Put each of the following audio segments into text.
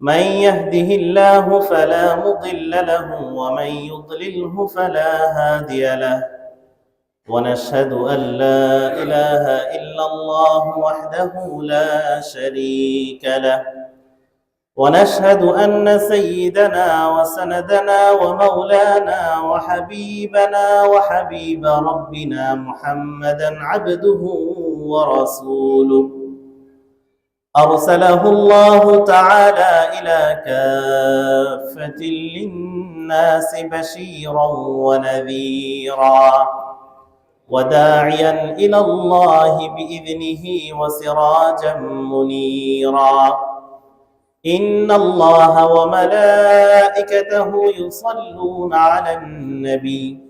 من يهده الله فلا مضل له ومن يضلله فلا هادي له. ونشهد أن لا إله إلا الله وحده لا شريك له. ونشهد أن سيدنا وسندنا ومولانا وحبيبنا وحبيب ربنا محمدا عبده ورسوله. أرسله الله تعالى إلى كافة للناس بشيرا ونذيرا وداعيا إلى الله بإذنه وسراجا منيرا. إن الله وملائكته يصلون على النبي.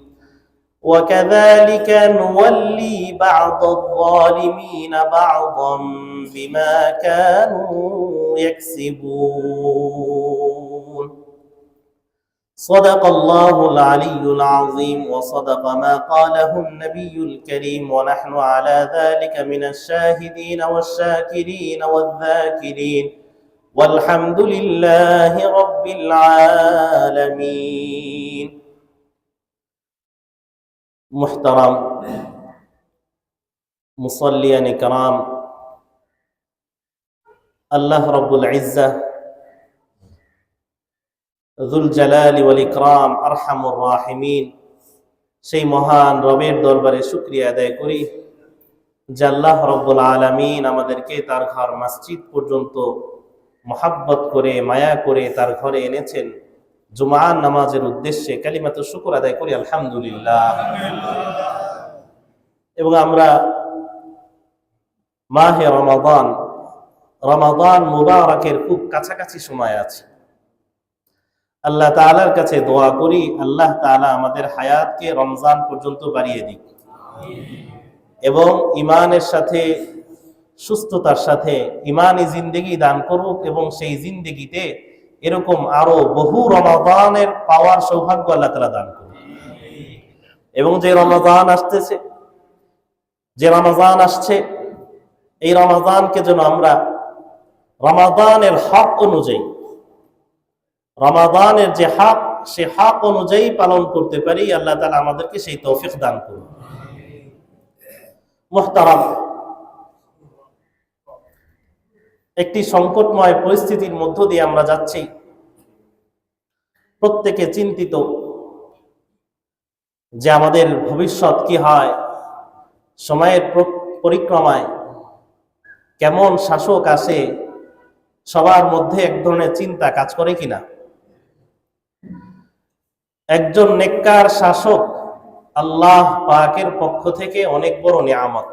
وكذلك نولي بعض الظالمين بعضا بما كانوا يكسبون. صدق الله العلي العظيم وصدق ما قاله النبي الكريم. ونحن على ذلك من الشاهدين والشاكرين والذاكرين. والحمد لله رب العالمين. মোহতারাম, মুসল্লিয়ান কালাম আল্লাহ রব্বুল Itza joule জালালি ওয়াল ইকরাম, আরহামুর রাহিমিন। সেই মহান রবের দরবারে শুক্রিয়া আদায় করি, যে আল্লাহ রব্বুল আলমিন আমাদেরকে তার ঘর মসজিদ পর্যন্ত মহাব্বত করে, মায়া করে তার ঘরে এনেছেন। জুমান নামাজের উদ্দেশ্যে কালিমাত শুকুর আদায় করি, আলহামদুলিল্লাহ। এবং আমরা মাহে রমাদান রমাদান মুবারকের খুব কাছাকাছি সময় আছে। আল্লাহ তাআলার কাছে দোয়া করি, আল্লাহ তাআলা আমাদের হায়াতকে রমজান পর্যন্ত বাড়িয়ে দিক। এবং ইমানের সাথে, সুস্থতার সাথে ইমানি জিন্দেগি দান করুক এবং সেই জিন্দেগিতে এরকম আরও বহু রমাদানের পাওয়ার সৌভাগ্য আল্লাহ তালা দান করুন। এবং যে রমাদান আসতেছে, যে রমাদান আসছে, এই রমাদানকে যেন আমরা রমাদানের হক অনুযায়ী, রমাদানের যে হক, সে হক অনুযায়ী পালন করতে পারি, আল্লাহ তালা আমাদেরকে সেই তৌফিক দান করুন। মোহতারাম। একটি সংকটময় পরিস্থিতির মধ্য দিয়ে আমরা যাচ্ছি। প্রত্যেকে চিন্তিত যে আমাদের ভবিষ্যৎ কি হয়, সময়ের পরিক্রমায় কেমন শাসক আসে, সবার মধ্যে এক ধরনের চিন্তা কাজ করে কিনা? একজন নেককার শাসক আল্লাহ পাকের পক্ষ থেকে অনেক বড় নিয়ামত।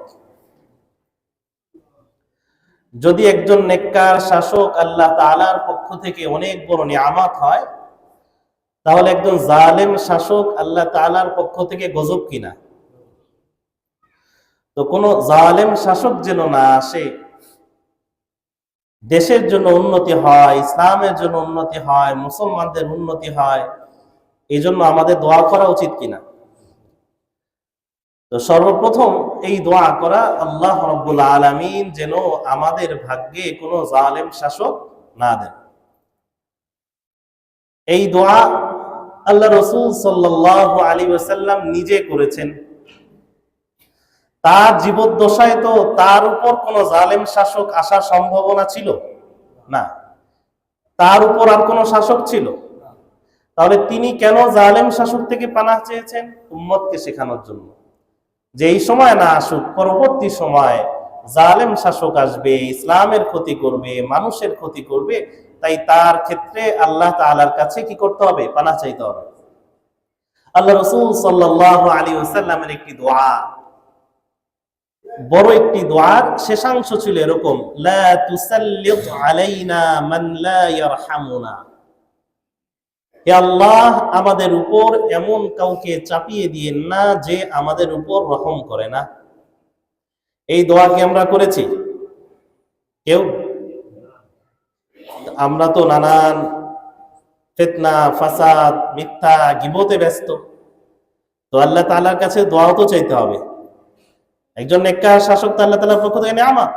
যদি একজন নেককার শাসক আল্লাহ তালার পক্ষ থেকে অনেক বড় নিয়ামত হয়, তাহলে একজন জালেম শাসক আল্লাহ তালার পক্ষ থেকে গজব কিনা? তো কোন জালেম শাসক যেন না আসে, দেশের জন্য উন্নতি হয়, ইসলামের জন্য উন্নতি হয়, মুসলমানদের উন্নতি হয় এই জন্য আমাদের দোয়া করা উচিত কিনা? তো সর্বপ্রথম এই দোয়া করা আল্লাহ রব্বুল আলমিন যেন আমাদের ভাগ্যে কোনো জালেম শাসক না দেন। এই দোয়া আল্লাহ রসুল সাল্লাহ আলী ওসাল্লাম নিজে করেছেন। তার জীবদ্দশায় তো তার উপর কোন জালেম শাসক আসার সম্ভাবনা ছিল? না। তার উপর আর কোন শাসক ছিল? তাহলে তিনি কেন জালেম শাসক থেকে পানা চেয়েছেন? উম্মতকে শেখানোর জন্য। যে এই সময় না আসুক, পরবর্তী সময় জালেম শাসক আসবে, ইসলামের ক্ষতি করবে, মানুষের ক্ষতি করবে, তাই তার ক্ষেত্রে আল্লাহ তালার কাছে কি করতে হবে? পানা চাইতে হবে। আল্লাহ রসুল সাল্লাহ আলী ওসাল্লামের একটি দোয়া। বড় একটি দোয়ার শেষাংশ ছিল এরকম, লা তুসাল্লিত মান ইয়ারহামুনা। আল্লাহ, আমাদের উপর এমন কাউকে চাপিয়ে দিয়েন না যে আমাদের উপর রহম করে না। এই দোয়া কি আমরা করেছি? কেউ? আমরা তো নানান ফেতনা, ফাসাদ, মিথ্যা, গিবতে ব্যস্ত। তো আল্লাহ তাআলার কাছে দোয়াও তো চাইতে হবে। একজন নেককার শাসক তো আল্লাহ তাআলার পক্ষ থেকে নেয়ামত।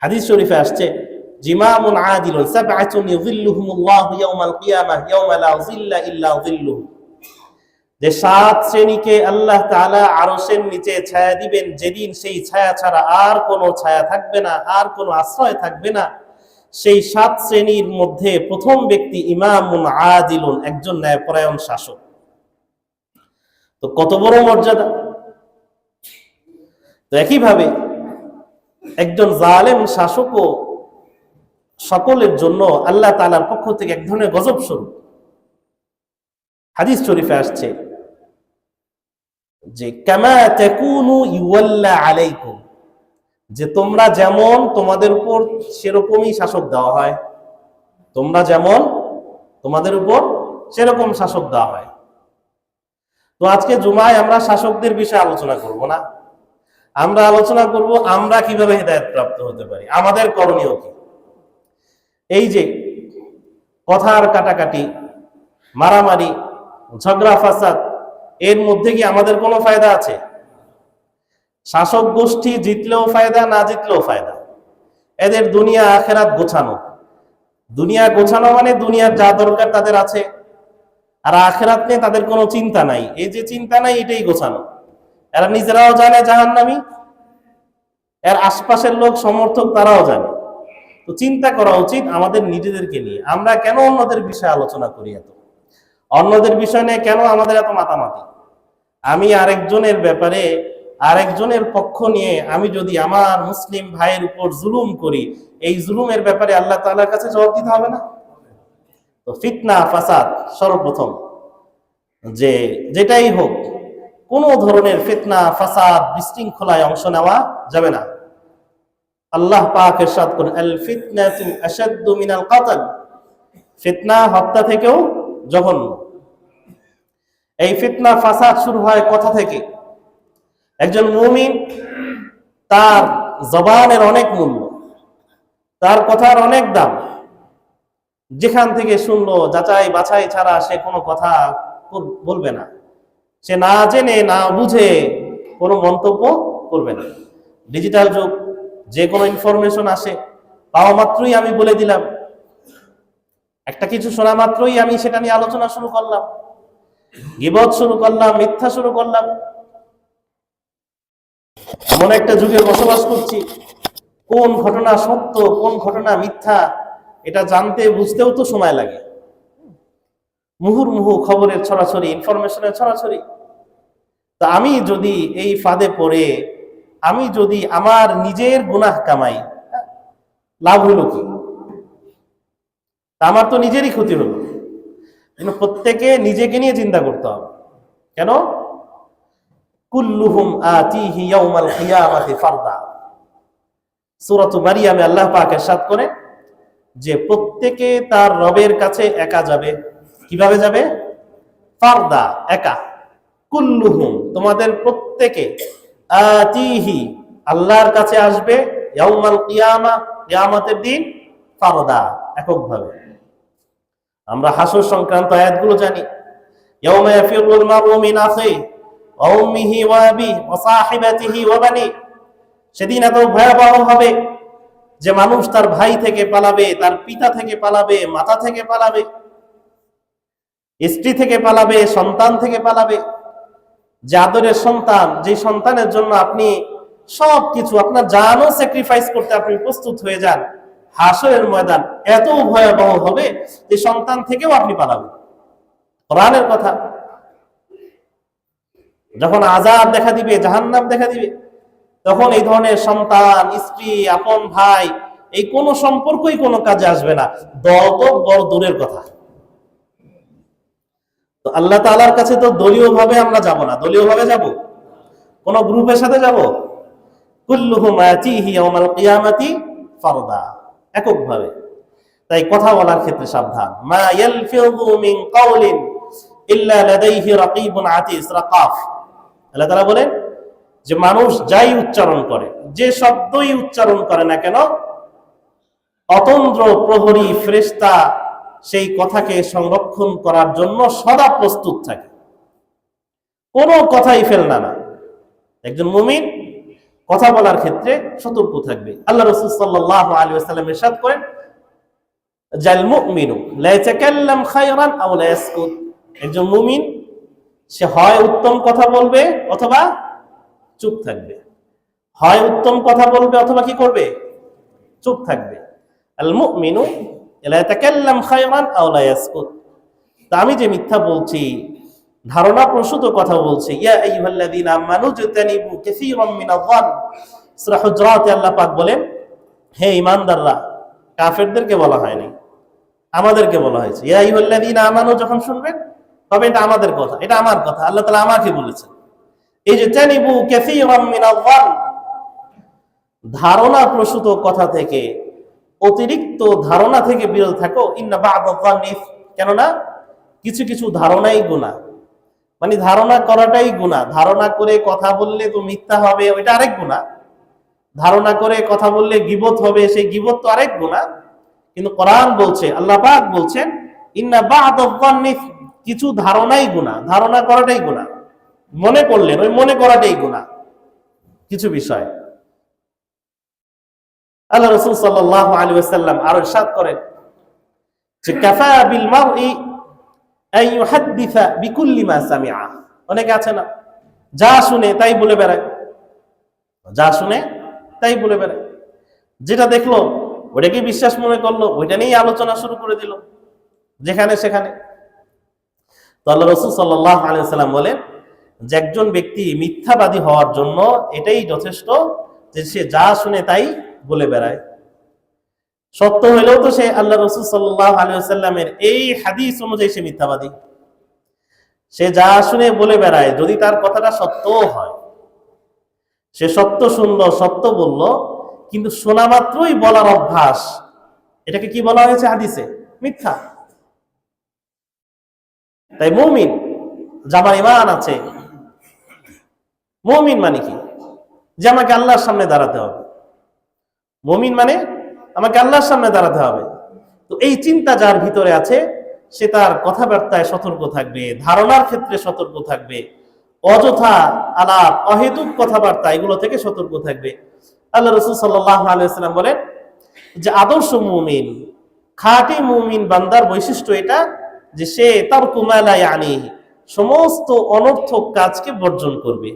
হাদিস শরীফে আসছে জিমামুন আদিলুন, সাবআতুন ইযিল্লুহুমুল্লাহু ইয়াওমাল কিয়ামাহ ইয়াওমা লা যিল্লা ইল্লা যিল্লুহু। যে সাত শ্রেণীকে আল্লাহ তাআলা আরশের নিচে ছায়া দিবেন, যেদিন সেই ছায়া ছাড়া আর কোনো ছায়া থাকবে না, আর কোনো আশ্রয় থাকবে না। সেই সাত শ্রেণির মধ্যে প্রথম ব্যক্তি ইমামুন আদিলুন, একজন ন্যায়পরায়ণ শাসক। তো কত বড় মর্যাদা? তো একইভাবে একজন জালেম শাসকও সকলের জন্য আল্লাহ তালার পক্ষ থেকে এক ধরনের গজব স্বরূপ। হাদিস শরীফে আসছে যে, কামা যে তোমরা যেমন তোমাদের উপর সেরকমই শাসক দেওয়া হয়, তোমরা যেমন তোমাদের উপর সেরকম শাসক দেওয়া হয়। তো আজকে জুমায় আমরা শাসকদের বিষয়ে আলোচনা করব না। আমরা আলোচনা করব আমরা কীভাবে হেদায়ত প্রাপ্ত হতে পারি, আমাদের করণীয় কি? এই যে কথার কাটাকাটি, মারামারি, ঝগড়া, ফাসাদ, এর মধ্যে কি আমাদের কোনো ফায়দা আছে? শাসক গোষ্ঠী জিতলেও ফায়দা, না জিতলেও ফায়দা? এদের দুনিয়া আখেরাত গোছানো। দুনিয়া গোছানো মানে দুনিয়ার যা দরকার তাদের আছে। আর আখেরাত নিয়ে তাদের কোনো চিন্তা নাই। এই যে চিন্তা নাই, এটাই গোছানো। এরা নিজেরাও জানে জাহান্নামি। এর আশপাশের লোক সমর্থক তারাও জানে। তো চিন্তা করা উচিত আমাদের নিজেদেরকে নিয়ে। আমরা কেন অন্যদের বিষয়ে আলোচনা করি এত? অন্যদের বিষয় নিয়ে কেন আমাদের এত মাতামাতি? আমি আরেকজনের ব্যাপারে, আরেকজনের পক্ষ নিয়ে আমি যদি আমার মুসলিম ভাইয়ের উপর জুলুম করি, এই জুলুমের ব্যাপারে আল্লাহ তাআলার কাছে জবাব দিতে হবে না? তো ফিতনা, ফাসাদ সর্বপ্রথম। যে যেটাই হোক, কোনো ধরনের ফিতনা, ফাসাদ, বিশৃঙ্খলায় অংশ নেওয়া যাবে না। আল্লাহ পাক ইরশাদ করেন, আল ফিতনাতু আশাদ্দু মিনাল কতল। ফিতনা হত্যা থেকেও জঘন্য। এই ফিতনা ফাসাদ শুরু হয় কথা থেকে। একজন মুমিন তার জবানের অনেক মূল্য, তার কথার অনেক দাম। যেখান থেকে শুনলো, যাচাই বাছাই ছাড়া সে কোনো কথা বলবে না। সে না জেনে, না বুঝে কোনো মন্তব্য করবে না। ডিজিটাল যুগ যে কোনো ইনফরমেশন আসে, পাওয়া মাত্রই আমি বলে দিলাম। একটা কিছু শোনা মাত্রই আমি সেটা নিয়ে আলোচনা শুরু করলাম, গিবত শুরু করলাম, মিথ্যা শুরু করলাম। এমন একটা যুগে বসবাস করছি, কোন ঘটনা সত্য, কোন ঘটনা মিথ্যা, এটা জানতে, বুঝতেও তো সময় লাগে। মুহুর্মুহু খবরের ছড়াছড়ি ইনফরমেশনের ছড়াছড়ি। তা আমি যদি এই ফাঁদে পড়ে আমি যদি আমার নিজের গুনাহ কামাই লাভ হলো কি তা আমার তো নিজেরই ক্ষতি হলো কিন্তু প্রত্যেকে নিজেকে নিয়ে চিন্তা করতে হবে কেন কুল্লুহুম আতিহি ইয়াউমাল কিয়ামাতি ফারদা সূরাতু মারিয়ামে আল্লাহ পাক ارشاد করে যে প্রত্যেকে তার রবের কাছে একা যাবে কিভাবে যাবে ফারদা একা কুল্লুহুম তোমাদের প্রত্যেকে আতিহি আল্লাহর কাছে আসবে ইয়াউমাল কিয়ামা, কিয়ামতের দিন ফারদা, এককভাবে। আমরা হাসর সংক্রান্ত আয়াতগুলো জানি। ইয়াউমা ইয়াফিরুল মারউ মিন আখিহি ওয়া উম্মিহি ওয়া আবিহি ওয়া সাহিবাতিহি ওয়া বানি সেদিন এত ভয়াবহ হবে যে মানুষ তার ভাই থেকে পালাবে, তার পিতা থেকে পালাবে, মাতা থেকে পালাবে, স্ত্রী থেকে পালাবে, সন্তান থেকে পালাবে। যে আদরের সন্তান, যে সন্তানের জন্য আপনি সব কিছু আপনার জানও স্যাক্রিফাইস করতে আপনি প্রস্তুত হয়ে যান, হাসরের ময়দান এত ভয়াবহ হবে যে সন্তান থেকেও আপনি পালাবেন। কোরআনের কথা, যখন আজাদ দেখা দিবে, জাহান্নাম দেখা দিবে, তখন এই ধরনের সন্তান, স্ত্রী, আপন ভাই, এই কোন সম্পর্কই কোনো কাজে আসবে না। দল তো বড় দূরের কথা। তো আল্লাহ তালার কাছে তো দলীয় ভাবে আমরা যাব না। দলীয় ভাবে যাব? কোন গ্রুপের সাথে যাব? এককভাবে। তাই কথা বলার ক্ষেত্রে সাবধান। মা মিন কাওলিন ইল্লা লাদাইহি আতিস। রাকাফ। আল্লাহ তাআলা বলেন যে মানুষ যাই উচ্চারণ করে, যে শব্দই উচ্চারণ করে না কেন, অতন্দ্র প্রহরী ফ্রেস্তা সেই কথাকে সংরক্ষণ করার জন্য সদা প্রস্তুত থাকে। কোনো কথাই ফেলনা না একজন মুমিন কথা বলার ক্ষেত্রে সতর্ক থাকবে। আল্লাহ রসুল সাল্লাহ আলী আসাল্লাম ইরশাদ করেন, জাল মুমিনু লা ইয়াতাকাল্লাম খায়রান আও লা ইয়াসকুত একজন মুমিন, সে হয় উত্তম কথা বলবে অথবা চুপ থাকবে। হয় উত্তম কথা বলবে অথবা কি করবে? চুপ থাকবে। আল মুমিনু তা আমি যে মিথ্যা বলছি, ধারণা প্রসূত কথা বলছি, ইয়া বলেন, হে ঈমানদাররা, কাফেরদেরকে বলা হয়নি, আমাদেরকে বলা হয়েছে। ইয়া আইয়ুহাল্লাযীনা আমানু, যখন শুনবেন, তবে এটা আমাদের কথা, এটা আমার কথা, আল্লাহ তাআলা আমাকে বলেছেন। এই যে তানিবু কাসীরাম মিনায-যন ধারণা প্রসূত কথা থেকে অতিরিক্ত ধারণা থেকে বিরত থাকো। ইন্না বা'দায-যন্নি কেননা, কিছু কিছু ধারণাই গুনাহ। মানে ধারণা করাটাই গুণা ধারণা করে কথা বললে তো মিথ্যা হবে, ওইটা আরেক গুণা ধারণা করে কথা বললে গিবত হবে, সেই গিবত তো আরেক গুণা কিন্তু কোরআন বলছে, আল্লাহ পাক বলছেন, ইন্না বা'দায-যন্নি কিছু ধারণাই গুণা ধারণা করাটাই গুণা মনে করলেন, ওই মনে করাটাই গুণা কিছু বিষয়। আল্লাহ রসুল সাল্লাহ আলী ওয়াসাল্লাম আরও ইরশাদ করেন যে, কাফা বিল মারই আই ইউহাদ্দিসা বিকুল্লি মা অনেকে আছে না? যা শুনে তাই বলে বেড়ায়। যা শুনে তাই বলে বেড়ায়। যেটা দেখল ওটাকে বিশ্বাস মনে করল, ওইটা নিয়েই আলোচনা শুরু করে দিল, যেখানে সেখানে। তো আল্লাহ রসুল সাল্লাহ আলিয়াল্লাম বলেন যে, একজন ব্যক্তি মিথ্যাবাদী হওয়ার জন্য এটাই যথেষ্ট যে, সে যা শুনে তাই বলে বেড়ায়। সত্য হইলেও তো সে আল্লাহ রসুল সাল্লাহ আলিয়াল্লামের এই হাদিস অনুযায়ী সে মিথ্যাবাদী। সে যা শুনে বলে বেড়ায়, যদি তার কথাটা সত্যও হয়। সে সত্য শুনল, সত্য বলল, কিন্তু শোনা মাত্রই বলার অভ্যাস। এটাকে কি বলা হয়েছে হাদিসে? মিথ্যা। তাই মৌমিন যাবার ইমান আছে, মৌমিন মানে কি? যে আমাকে আল্লাহর সামনে দাঁড়াতে হবে। মমিন মানে আমাকে আল্লাহর সামনে দাঁড়াতে হবে। তো এই চিন্তা যার ভিতরে আছে, সে তার কথাবার্তায় সতর্ক থাকবে, ধারণার ক্ষেত্রে সতর্ক থাকবে, অযথা আলাপ অহেতুক কথাবার্তা এগুলো থেকে সতর্ক থাকবে। আল্লাহ রসুল সাল্লাহ বলেন যে আদর্শ মুমিন, খাঁটি মুমিন বান্দার বৈশিষ্ট্য এটা যে সে তার কুমালাই আনি সমস্ত অনর্থক কাজকে বর্জন করবে।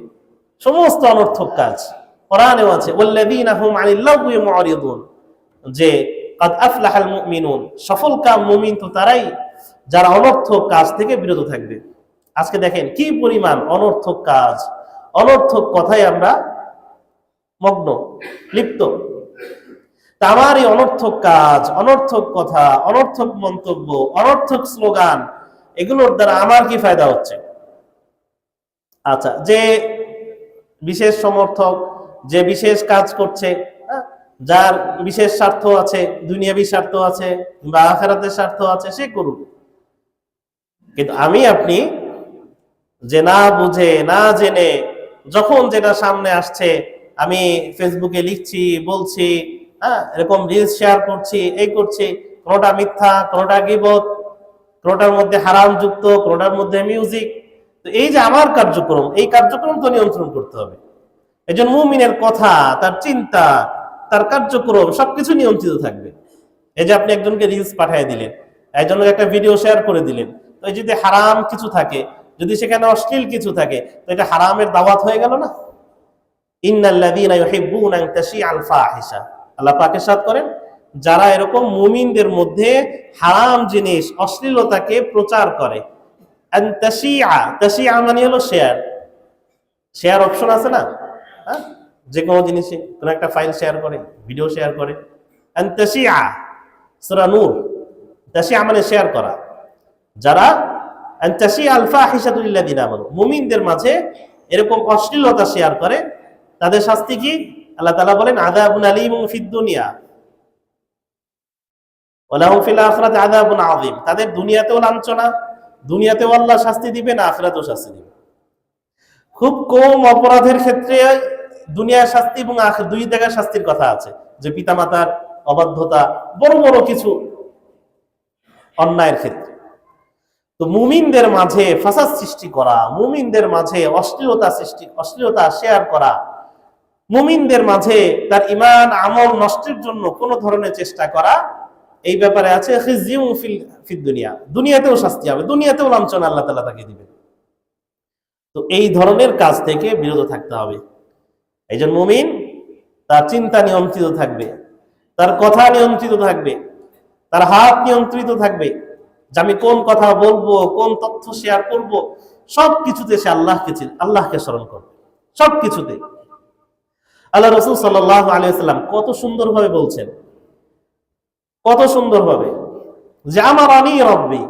সমস্ত অনর্থক কাজ। কোরআনেও আছে, ওয়াল্লাযীনা হুম আনিল যে, কাদ সফল কাম মুমিন তো তারাই যারা অনর্থক কাজ থেকে বিরত থাকবে। আজকে দেখেন কি পরিমাণ অনর্থক কাজ, অনর্থক কথায় আমরা মগ্ন, লিপ্ত। আমার এই অনর্থক কাজ, অনর্থক কথা, অনর্থক মন্তব্য, অনর্থক স্লোগান, এগুলোর দ্বারা আমার কি ফায়দা হচ্ছে? আচ্ছা যে বিশেষ সমর্থক যে বিশেষ কাজ করছে হ্যাঁ, যার বিশেষ স্বার্থ আছে দুনিয়াবি স্বার্থ আছে বা আখেরাতের স্বার্থ আছে সে করুক। কিন্তু আমি আপনি যে না বুঝে না জেনে যখন যেটা সামনে আসছে আমি ফেসবুকে লিখছি বলছি হ্যাঁ এরকম রিলস শেয়ার করছি এই করছি কোনোটা মিথ্যা কোনোটা গিবত কোনোটার মধ্যে হারাম যুক্ত কোনোটার মধ্যে মিউজিক তো এই যে আমার কার্যক্রম এই কার্যক্রম তো নিয়ন্ত্রণ করতে হবে। একজন মুমিনের কথা, তার চিন্তা, তার কার্যক্রম সবকিছু নিয়ন্ত্রিত থাকবে। এই যে আপনি একজনকে রিলস পাঠিয়ে দিলেন, একজনকে একটা ভিডিও শেয়ার করে দিলেন, তো এই যদি হারাম কিছু থাকে, যদি সেখানে অশ্লীল কিছু থাকে, তো এটা হারামের দাওয়াত হয়ে গেল না? আল্লাহ পাকের সাথ করেন, যারা এরকম মুমিনদের মধ্যে হারাম জিনিস, অশ্লীলতাকে প্রচার করে। মানে হলো শেয়ার শেয়ার অপশন আছে না? হ্যাঁ? যে কোনো জিনিসে কোনো একটা ফাইল শেয়ার করে ভিডিও শেয়ার করে। নূর তাশিআ মানে শেয়ার করা। যারা আন তাশিআ আল ফাহিশাতু লিল্লাযীনা আমানু মুমিনদের মাঝে এরকম অশ্লীলতা শেয়ার করে, তাদের শাস্তি কি? আল্লাহ তাআলা বলেন, আযাবুন আলীমুন ফিদ দুনিয়া। ওয়ালাহুম ফিল আখিরাতি আযাবুন আযীম। তাদের দুনিয়াতেও লাঞ্ছনা আল্লাহ শাস্তি শাস্তি খুব কম অপরাধের ক্ষেত্রে দুনিয়ার শাস্তি এবং দুই জায়গায় শাস্তির কথা আছে, যে পিতামাতার অবাধ্যতা বড় বড় কিছু অন্যায়ের ক্ষেত্রে। তো মুমিনদের মাঝে ফাসাদ সৃষ্টি করা, মুমিনদের মাঝে অশ্লীলতা সৃষ্টি, অশ্লীলতা শেয়ার করা, মুমিনদের মাঝে তার ইমান আমল নষ্টের জন্য কোন ধরনের চেষ্টা করা, এই ব্যাপারে আছে দুনিয়া। দুনিয়াতেও শাস্তি হবে, দুনিয়াতেও লাঞ্ছনা আল্লাহ তালা তাকে দিবেন। তো এই ধরনের কাজ থেকে বিরত থাকতে হবে। একজন মুমিন, তার চিন্তা নিয়ন্ত্রিত থাকবে, তার কথা নিয়ন্ত্রিত থাকবে, তার হাত নিয়ন্ত্রিত থাকবে যে আমি কোন কথা বলব, কোন তথ্য শেয়ার করব সব কিছুতে সে আল্লাহকে আল্লাহকে স্মরণ করবে সব কিছুতে আল্লাহ রসুল সাল্লাহ আলিয়াল্লাম কত সুন্দরভাবে বলছেন, কত সুন্দরভাবে যে আমার আমি রব্বি,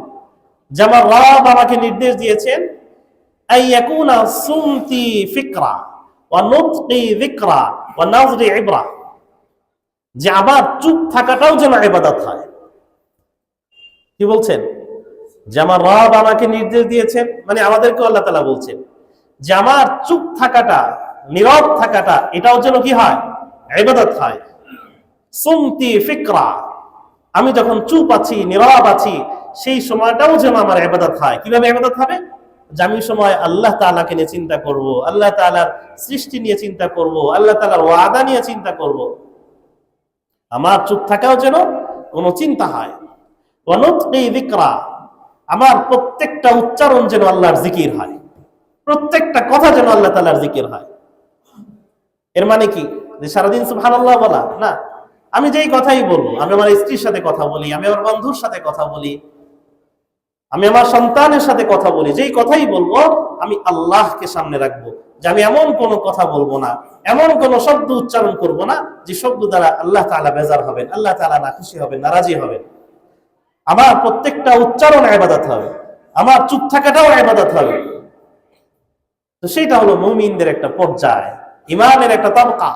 যে আমার রব আমাকে নির্দেশ দিয়েছেন এই একুনা সুমতি ফিকরা। যে আবার চুপ থাকাটাও যেন এবাদাত হয়। কি বলছেন? যে আমার রব আমাকে নির্দেশ দিয়েছেন মানে আমাদেরকে আল্লাহ তালা বলছেন, যে আমার চুপ থাকাটা, নীরব থাকাটা, এটাও যেন কি হয়? এবাদত হয়। সুমতি ফিকরা। আমি যখন চুপ আছি, নীরব আছি, সেই সময়টাও যেন আমার এবাদত হয়। কীভাবে এবাদত হবে? আমি সময় আল্লাহ তাআলাকে নিয়ে চিন্তা করব, আল্লাহ তাআলার সৃষ্টি নিয়ে চিন্তা করব, আল্লাহ তাআলার ওয়াদা নিয়ে চিন্তা করব। আমার চুপ থাকাও যেন কোনো চিন্তা হয়। আমার প্রত্যেকটা উচ্চারণ যেন আল্লাহর জিকির হয়। প্রত্যেকটা কথা যেন আল্লাহ তাআলার জিকির হয়। এর মানে কি? যে সারাদিন সুবহানাল্লাহ বলা, না? আমি যেই কথাই বলব, আমি আমার স্ত্রীর সাথে কথা বলি, আমি আমার বন্ধুর সাথে কথা বলি আমি আমার সন্তানের সাথে কথা বলি, যেই কথাই বলব, আমি আল্লাহকে সামনে রাখব। যে আমি এমন কোনো কথা বলব না, এমন কোন শব্দ উচ্চারণ করব না, যে শব্দ দ্বারা আল্লাহ তাআলা বেজার হবেন, আল্লাহ তালা না খুশি হবেন নারাজি হবেন। আমার প্রত্যেকটা উচ্চারণ আবাদত হবে, আমার চুপ থাকাটাও আবাদত হবে। তো সেটা হলো মুমিনদের একটা পর্যায় ইমানের একটা তবকা,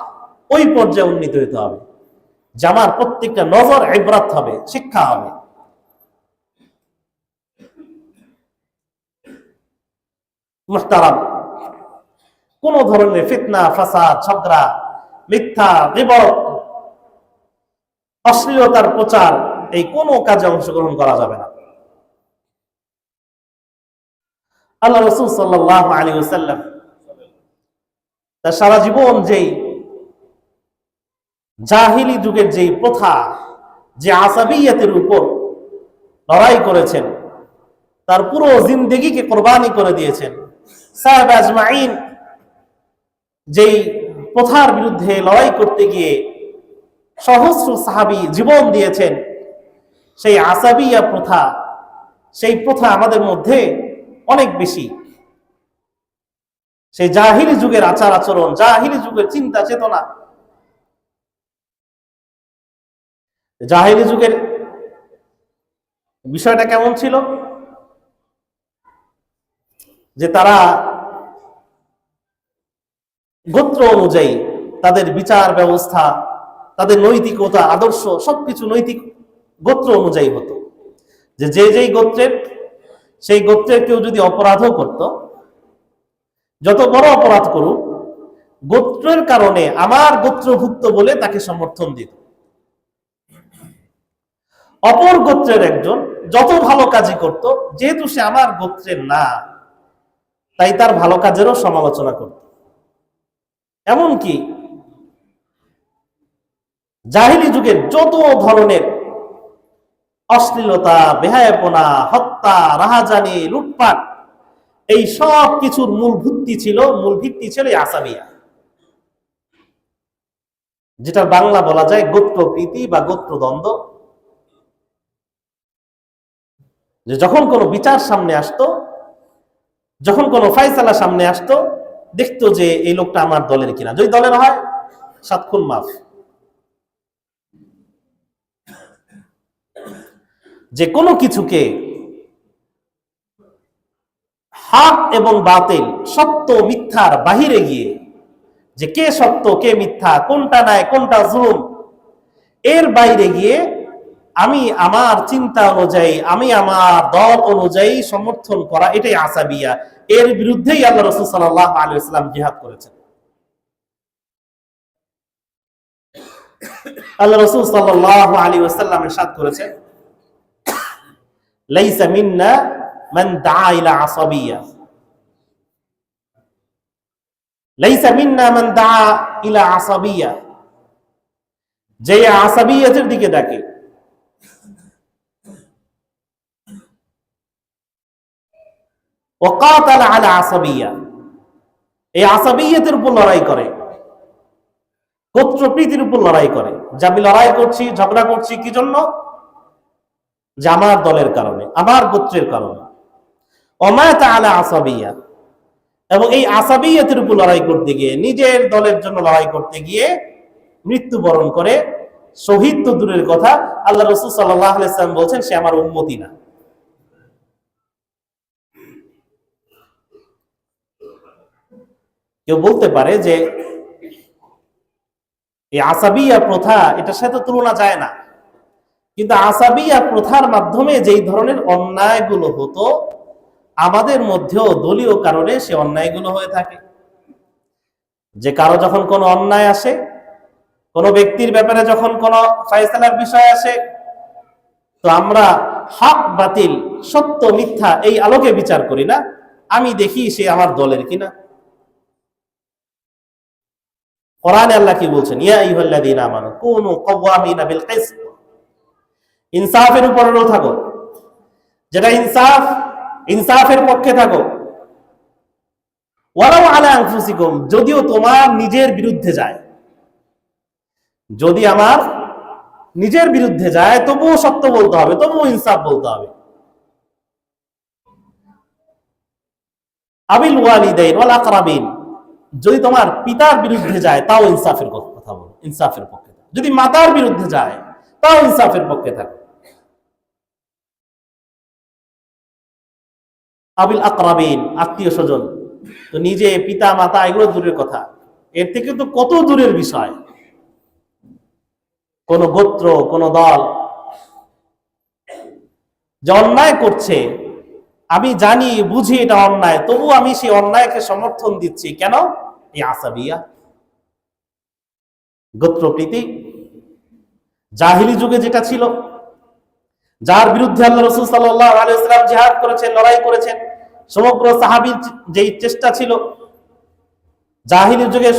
ওই পর্যায়ে উন্নীত হতে হবে। যে আমার প্রত্যেকটা নজর ইবরাত হবে, শিক্ষা হবে। মুহতারাম। কোন ধরনের ফিতনা, ফাসাদ, ঝগড়া, মিথ্যা বিবর অশ্লীলতার প্রচার, এই কোন কাজে অংশগ্রহণ করা যাবে না। আল্লাহ রসুল সাল্লাহ আলী সাল্লাম তার সারা জীবন যেই জাহিলি যুগের যেই প্রথা, যে আসাবিয়াতের উপর লড়াই করেছেন, তার পুরো জিন্দেগিকে কোরবানি করে দিয়েছেন সাহেব আজমাইন, যেই প্রথার বিরুদ্ধে লড়াই করতে গিয়ে সহস্র সাহাবি জীবন দিয়েছেন, সেই আসাবিয়া প্রথা, সেই প্রথা আমাদের মধ্যে অনেক বেশি। সেই জাহিলি যুগের আচার আচরণ, জাহিলি যুগের চিন্তা চেতনা। জাহিলি যুগের বিষয়টা কেমন ছিল? যে তারা গোত্র অনুযায়ী তাদের বিচার ব্যবস্থা, তাদের নৈতিকতা, আদর্শ, সবকিছু নৈতিক গোত্র অনুযায়ী হতো। যে যে যেই গোত্রের, সেই গোত্রের কেউ যদি অপরাধও করত, যত বড় অপরাধ করুক, গোত্রের কারণে আমার গোত্রভুক্ত বলে তাকে সমর্থন দিত। অপর গোত্রের একজন যত ভালো কাজই করত, যেহেতু সে আমার গোত্রের না তাই তার ভালো কাজেরও সমালোচনা করত। এমনকি জাহিলি যুগের যত ধরনের অশ্লীলতা, বেহায়পনা, হত্যা, রাহাজানি, লুটপাট, এই সব কিছুর মূল ভিত্তি ছিল, মূল ভিত্তি ছিল আসামিয়া। যেটা বাংলা বলা যায় গোত্র প্রীতি বা গোত্র দ্বন্দ্ব। যে যখন কোনো বিচার সামনে আসতো যখন কোনো ফাইসালা সামনে আসতো, দেখতো যে এই লোকটা আমার দলের কিনা। যদি দলের হয়, সাত খুন মাফ। যে কোনো কিছুকে হক এবং বাতিল, সত্য মিথ্যার বাহিরে গিয়ে যে কে সত্য, কে মিথ্যা, কোনটা নাই কোনটা জুম এর বাইরে গিয়ে আমি আমার চিন্তা অনুযায়ী, আমি আমার দল অনুযায়ী সমর্থন করা, এটাই আসাবিয়া এর বিরুদ্ধেই আল্লাহ রসুল সাল্লাহ আলী ইসলাম জিহাদ করেছেন। আল্লাহ রসুল সাল্লাহ আলী ওসাল্লাম সাদ করেছেন, লাইসা মিন্না মান ইলা আসাবিয়া লাইসা মিন্না মান ইলা আসাবিয়া যে আসাবিয়াতের দিকে ডাকে ওকাতাল আলা আসাবিয়া। এই আসাবিয়াতের উপর লড়াই করে। গোত্রপ্রীতির উপর লড়াই করে। যে আমি লড়াই করছি, ঝগড়া করছি, কি জন্য? যে আমার দলের কারণে, আমার গোত্রের কারণে। অমায়তা আলা আসাবিয়া। এবং এই আসাবিয়াতের উপর লড়াই করতে গিয়ে, নিজের দলের জন্য লড়াই করতে গিয়ে মৃত্যুবরণ করে, শহীদ তো দূরের কথা, আল্লাহ রসুল সাল্লাহ আলাইসাল্লাম বলছেন, সে আমার উন্মতি না। কেউ বলতে পারে যে, এই আসাবিয়া প্রথা, এটার সাথে তুলনা যায় না। কিন্তু আসাবিয়া প্রথার মাধ্যমে যেই ধরনের অন্যায়গুলো হতো, আমাদের মধ্যেও দলীয় কারণে সে অন্যায়গুলো হয়ে থাকে। যে কারও যখন কোনো অন্যায় আসে, কোনো ব্যক্তির ব্যাপারে যখন কোনো ফাইসালার বিষয় আসে, তো আমরা হক, বাতিল, সত্য, মিথ্যা এই আলোকে বিচার করি না, আমি দেখি সে আমার দলের কিনা। কোরআনে আল্লাহ কি বলছেন? ইয়া আইয়ুহাল্লাযীনা আমানু কুনু কাওয়ামিনা বিল কিসত ইনসাফের উপর থাকো। যেটা ইনসাফ, ইনসাফের পক্ষে থাকো। ওয়ালাউ আলা আনফুসিকুম, যদিও তোমার নিজের বিরুদ্ধে যায়। যদি আমার নিজের বিরুদ্ধে যায়, তবুও সত্য বলতে হবে, তবুও ইনসাফ বলতে হবে। আবিল ওয়ালিদাইন ওয়াল আকরাবিন যদি তোমার পিতার বিরুদ্ধে যায়, তাও ইনসাফের কথা বলো, ইনসাফের পক্ষে যদি মাতার বিরুদ্ধে যায়, তাও ইনসাফের পক্ষে থাকো। আবিল আকরাবিন, আত্মীয় স্বজন, তো নিজে, পিতা, মাতা, এগুলো দূরের কথা। এর থেকে তো কত দূরের বিষয়? কোন গোত্র, কোন দল যে অন্যায় করছে আমি জানি, বুঝি এটা অন্যায়, তবু আমি সেই অন্যায়কে সমর্থন দিচ্ছি। কেন? এই আসাবিয়া গোত্রপ্রীতি জাহিলি যুগে যেটা ছিল, যার বিরুদ্ধে আল্লাহ রসুল সাল্লাহ আলাইসালাম জিহাদ করেছেন, লড়াই করেছেন, সমগ্র সাহাবির যেই চেষ্টা ছিল, জাহিলি যুগে